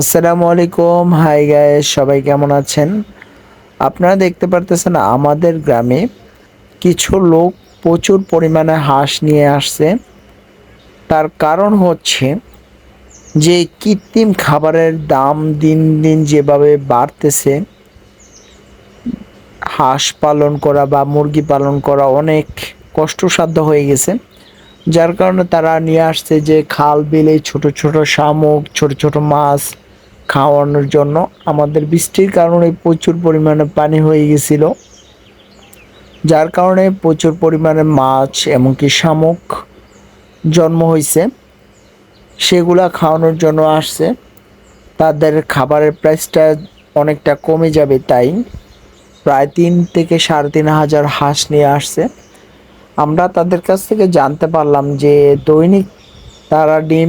আসসালামু আলাইকুম। হাই গায়ে সবাই কেমন আছেন? আপনারা দেখতে পারতেছেন আমাদের গ্রামে কিছু লোক প্রচুর পরিমাণে হাঁস নিয়ে আসছে। তার কারণ হচ্ছে যে কৃত্রিম খাবারের দাম দিন দিন যেভাবে বাড়তেছে, হাঁস পালন করা বা মুরগি পালন করা অনেক কষ্টসাধ্য হয়ে গেছে। যার কারণে তারা নিয়ে আসছে যে খাল, বিলে, ছোট ছোট শামুক, ছোট ছোট মাছ খাওয়ানোর জন্য। আমাদের বৃষ্টির কারণে প্রচুর পরিমাণে পানি হয়ে গেছিল, যার কারণে প্রচুর পরিমাণে মাছ এমনকি শামুক জন্ম হয়েছে। সেগুলা খাওয়ানোর জন্য আসছে। তাদের খাবারের প্রাইসটা অনেকটা কমে যাবে তাই প্রায় তিন থেকে সাড়ে তিন হাজার হাঁস নিয়ে আসছে। আমরা তাদের কাছ থেকে জানতে পারলাম যে দৈনিক তারা ডিম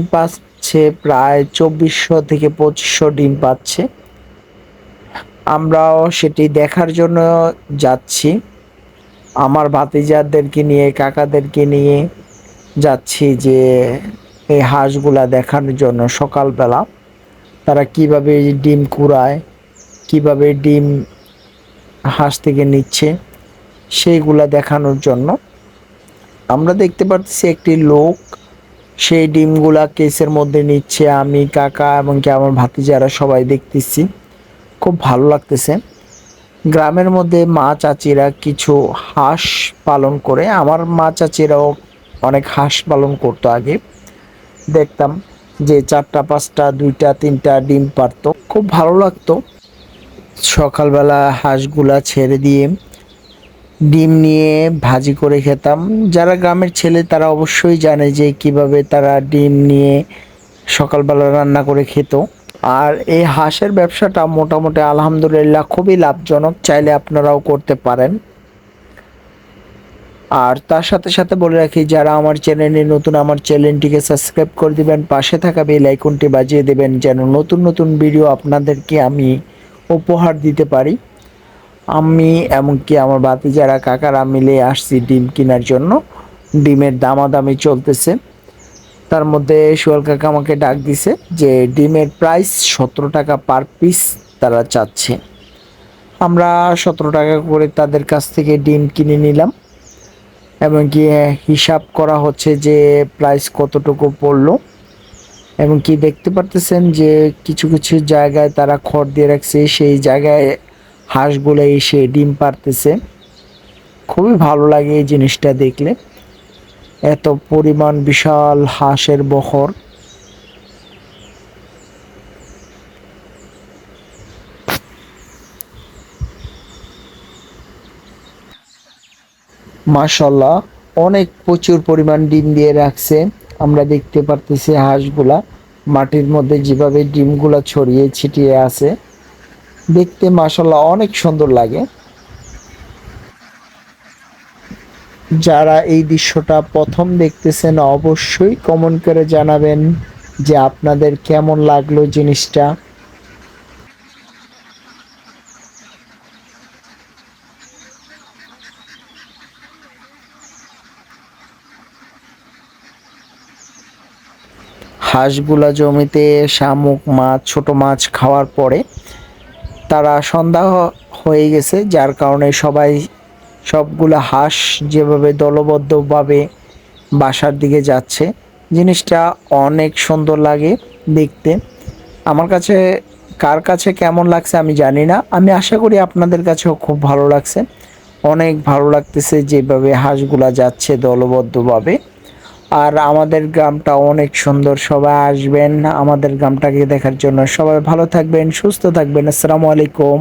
পাচ্ছে প্রায় চব্বিশশো থেকে পঁচিশশো ডিম পাচ্ছে। আমরাও সেটি দেখার জন্য যাচ্ছি। আমার ভাতিজাদেরকে নিয়ে, কাকাদেরকে নিয়ে যাচ্ছি যে এই হাঁসগুলা দেখানোর জন্য সকালবেলা। তারা কীভাবে ডিম কুড়ায়, কীভাবে ডিম হাঁস থেকে নিচ্ছে, সেইগুলা দেখানোর জন্য। আমরা দেখতে পাচ্ছি একটি লোক সেই ডিমগুলা কেসের মধ্যে নিচ্ছে আমি, কাকা এবং কি আমার ভাতিজারা সবাই দেখতেছি। খুব ভালো লাগতেছে। গ্রামের মধ্যে মা চাচিরা কিছু হাঁস পালন করে। আমার মা চাচিরাও অনেক হাঁস পালন করতো আগে। দেখতাম যে চারটা, পাঁচটা, দুইটা, তিনটা ডিম পারতো। খুব ভালো লাগতো। সকালবেলা হাঁসগুলা ছেড়ে দিয়ে ডিম নিয়ে ভাজি করে খেতাম। যারা গ্রামের ছেলে, তারা অবশ্যই জানে যে কীভাবে তারা ডিম নিয়ে সকালবেলা রান্না করে খেত। আর এই হাঁসের ব্যবসাটা মোটামুটি আলহামদুলিল্লাহ খুবই লাভজনক, চাইলে আপনারাও করতে পারেন। আর তার সাথে সাথে বলে রাখি, যারা আমার চ্যানেলে নতুন, আমার চ্যানেলটিকে সাবস্ক্রাইব করে দিবেন, পাশে থাকা বেল আইকনটি বাজিয়ে দেবেন, যেন নতুন নতুন ভিডিও আপনাদেরকে আমি উপহার দিতে পারি। আমি এমনকি আমার বাতি যারা কাকারা মিলে আসছি ডিম কেনার জন্য। ডিমের দামাদামি চলতেছে। তার মধ্যে সোহেল কাকা আমাকে ডাক দিছে যে, ডিমের প্রাইস সতেরো টাকা পার পিস তারা চাচ্ছে। আমরা সতেরো টাকা করে তাদের কাছ থেকে ডিম কিনে নিলাম। এবং কি হিসাব করা হচ্ছে যে প্রাইস কতটুকু পড়ল। এবং কি দেখতে পারতেছেন যে, কিছু কিছু জায়গায় তারা খড় দিয়ে রাখছে, সেই জায়গায় হাঁসগুলো এসে ডিম পারতেছে খুবই ভালো লাগে এই জিনিসটা দেখলে। এত পরিমাণ বিশাল হাঁসের বহর। মাশাল্লাহ অনেক প্রচুর পরিমাণ ডিম দিয়ে রাখছে। আমরা দেখতে পারতেছি হাঁসগুলা মাটির মধ্যে যেভাবে ডিমগুলা ছড়িয়ে ছিটিয়ে আছে। দেখতে মাশাল্লাহ অনেক সুন্দর লাগে। যারা এই দৃশ্যটা প্রথম দেখতেছেন, অবশ্যই কমেন্ট করে জানাবেন যে আপনাদের কেমন লাগল জিনিসটা। হাঁসগুলা জমিতে শামুক মাছ, ছোট মাছ খাওয়ার পরে তারা সন্ধ্যা হয়ে গেছে, যার কারণে সবাই সবগুলো হাঁস যেভাবে দলবদ্ধভাবে বাসার দিকে যাচ্ছে। জিনিসটা অনেক সুন্দর লাগে দেখতে। আমার কাছে, কার কাছে কেমন লাগছে আমি জানি না। আমি আশা করি আপনাদের কাছেও খুব ভালো লাগছে। অনেক ভালো লাগতেছে যেভাবে হাঁসগুলা যাচ্ছে দলবদ্ধভাবে। আর আমাদের গ্রামটা অনেক সুন্দর, সবাই আসবেন আমাদের গ্রামটাকে দেখার জন্য। সবাই ভালো থাকবেন, সুস্থ থাকবেন, আসসালামু আলাইকুম।